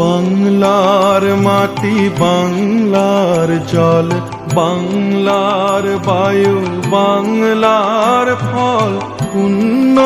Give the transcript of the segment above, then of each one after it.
বাংলার মাটি বাংলার জল বাংলার বায়ু বাংলার ফল পুণ্য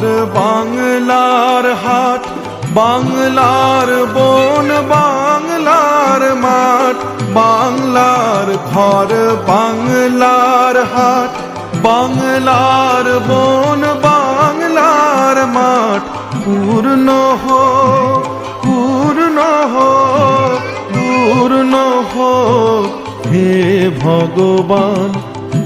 ঘর বাংলার হাট, বাংলার বন, বাংলার মাঠ, বাংলার ঘর, বাংলার হাট, বাংলার বন, বাংলার মাঠ। পূর্ণ হোক পূর্ণ হোক পূর্ণ হোক হে ভগবান।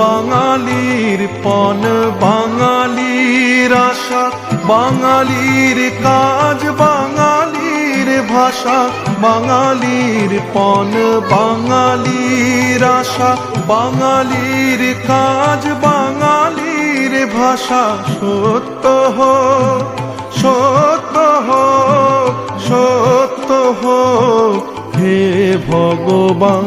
বাঙালির পণ, বাঙালির আশা, বাঙালির কাজ, বাঙালির ভাষা, বাঙালির পণ, বাঙালির আশা, বাঙালির কাজ, বাঙালির ভাষা। সত্য হোক সত্য হোক সত্য হোক, হে ভগবান।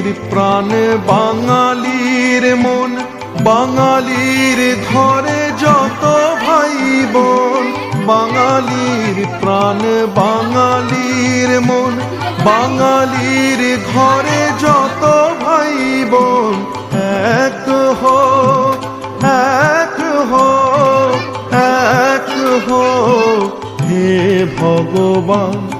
বাঙালির প্রাণ বাঙালির মন, বাঙালির ঘরে যত ভাই বোন বাঙালির প্রাণ বাঙালির মন, বাঙালির ঘরে যত ভাই বোন এক হো এক হো এক হো, হে ভগবান।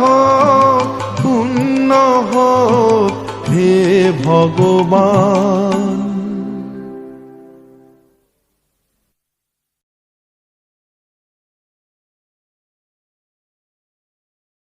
হোক পুণ্য হোক হে ভগবান।